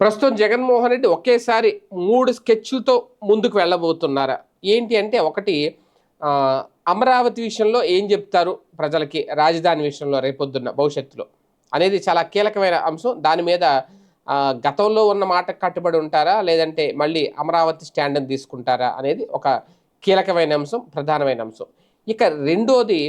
ప్రస్తుతం జగన్మోహన్ రెడ్డి ఒకేసారి మూడు స్కెచ్లతో ముందుకు వెళ్ళబోతున్నారా? ఏంటి అంటే ఒకటి అమరావతి విషయంలో ఏం చెప్తారు ప్రజలకి రాజధాని విషయంలో రేపొద్దున్న భవిష్యత్తులో? అనేది చాలా కీలకమైన అంశం. దాని మీద గతంలో ఉన్న మాట కట్టుబడి ఉంటారా? లేదంటే మళ్ళీ అమరావతి స్టాండ్ని తీసుకుంటారా? అనేది ఒక కీలకమైన అంశం ప్రధానమైన అంశం. ఇక రెండోది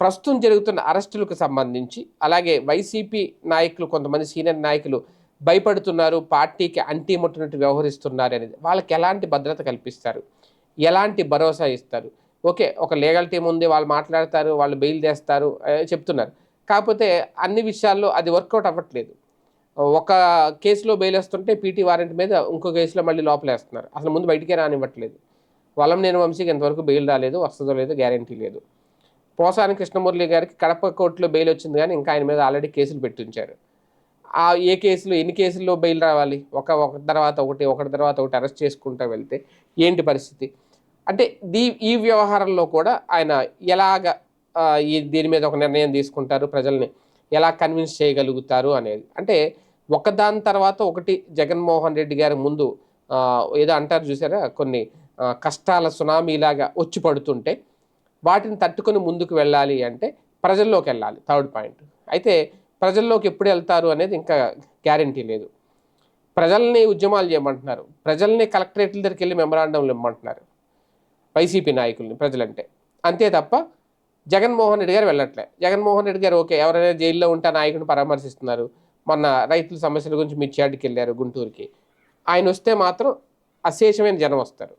ప్రస్తుతం జరుగుతున్న అరెస్టులకు సంబంధించి అలాగే వైసీపీ నాయకులు కొంతమంది సీనియర్ నాయకులు భయపడుతున్నారు పార్టీకి అంటిముట్టినట్టు వ్యవహరిస్తున్నారు అనేది. వాళ్ళకి ఎలాంటి భద్రత కల్పిస్తారు? ఎలాంటి భరోసా ఇస్తారు? ఓకే ఒక లీగల్ టీం ఉంది వాళ్ళు మాట్లాడతారు వాళ్ళు బెయిల్ చేస్తారు చెప్తున్నారు. కాకపోతే అన్ని విషయాల్లో అది వర్కౌట్ అవ్వట్లేదు. ఒక కేసులో బెయిల్ వేస్తుంటే పీటీ వారెంట్ మీద ఇంకో కేసులో మళ్ళీ లోపలేస్తున్నారు అసలు ముందు బయటికే రానివ్వట్లేదు. వలం నేను వంశీకి ఇంతవరకు బెయిల్ రాలేదు వస్తుందో లేదో గ్యారంటీ లేదు. పోసాని కృష్ణమురళి గారికి కడప కోర్టులో బెయిల్ వచ్చింది కానీ ఇంకా ఆయన మీద ఆల్రెడీ కేసులు పెట్టి ఉంచారు ఆ ఏ కేసులు ఎన్ని కేసుల్లో బెయిల్ రావాలి? ఒక ఒక తర్వాత ఒకటి ఒకటి తర్వాత ఒకటి అరెస్ట్ చేసుకుంటూ వెళ్తే ఏంటి పరిస్థితి? అంటే దీ ఈ వ్యవహారంలో కూడా ఆయన ఎలాగ ఈ దీని మీద ఒక నిర్ణయం తీసుకుంటారు ప్రజల్ని? ఎలా కన్విన్స్ చేయగలుగుతారు అనేది? అంటే ఒకదాని తర్వాత ఒకటి జగన్మోహన్ రెడ్డి గారి ముందు ఏదో అంటారు చూసారా? కొన్ని కష్టాల సునామీలాగా వచ్చి పడుతుంటే వాటిని తట్టుకొని ముందుకు వెళ్ళాలి అంటే ప్రజల్లోకి వెళ్ళాలి. Third point. అయితే ప్రజల్లోకి ఎప్పుడు వెళ్తారు అనేది ఇంకా గ్యారంటీ లేదు. ప్రజల్ని ఉద్యమాలు చేయమంటున్నారు. ప్రజల్ని కలెక్టరేట్ల దగ్గరికి వెళ్ళి మెమరాండంలు ఇమ్మంటున్నారు. వైసీపీ నాయకుల్ని ప్రజలంటే. అంతే తప్ప జగన్మోహన్ రెడ్డి గారు వెళ్ళట్లే. జగన్మోహన్ రెడ్డి గారు ఓకే ఎవరైనా జైల్లో ఉంటే నాయకుడిని పరామర్శిస్తున్నారు. మొన్న రైతుల సమస్యల గురించి మిర్చియాడికి వెళ్ళారు గుంటూరుకి. ఆయన వస్తే మాత్రం అశేషమైన జనం వస్తారు.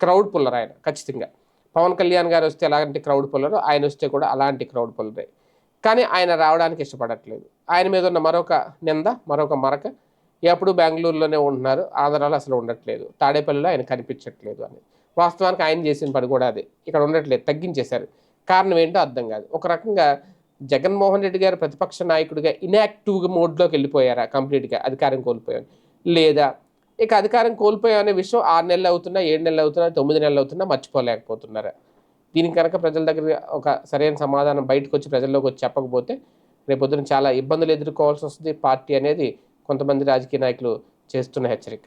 క్రౌడ్ పుల్లర్ ఆయన ఖచ్చితంగా. పవన్ కళ్యాణ్ గారు వస్తే ఎలాంటి క్రౌడ్ పుల్లరు ఆయన వస్తే కూడా అలాంటి క్రౌడ్ పుల్లరే. కానీ ఆయన రావడానికి ఇష్టపడట్లేదు. ఆయన మీద ఉన్న మరొక నింద మరొక మరక ఎప్పుడు బెంగళూరులోనే ఉంటున్నారు. ఆంధ్రాలో అసలు ఉండట్లేదు. తాడేపల్లిలో ఆయన కనిపించట్లేదు అని. వాస్తవానికి ఆయన చేసిన పని కూడా అదే. ఇక్కడ ఉండట్లేదు తగ్గించేశారు. కారణం ఏంటో అర్థం కాదు. ఒక రకంగా జగన్మోహన్ రెడ్డి గారు ప్రతిపక్ష నాయకుడిగా ఇన్యాక్టివ్ మోడ్లోకి వెళ్ళిపోయారా కంప్లీట్గా? అధికారం కోల్పోయాను లేదా ఇక అధికారం కోల్పోయా అనే విషయం ఆరు నెలలు అవుతున్నా ఏడు నెలలు అవుతున్నా తొమ్మిది నెలలు అవుతున్నా మర్చిపోలేకపోతున్నారా? దీనికి కనుక ప్రజల దగ్గర ఒక సరైన సమాధానం బయటకు వచ్చి ప్రజల్లోకి వచ్చి చెప్పకపోతే రేపొద్దున చాలా ఇబ్బందులు ఎదుర్కోవాల్సి వస్తుంది. పార్టీ అనేది కొంతమంది రాజకీయ నాయకులు చేస్తున్న హెచ్చరిక.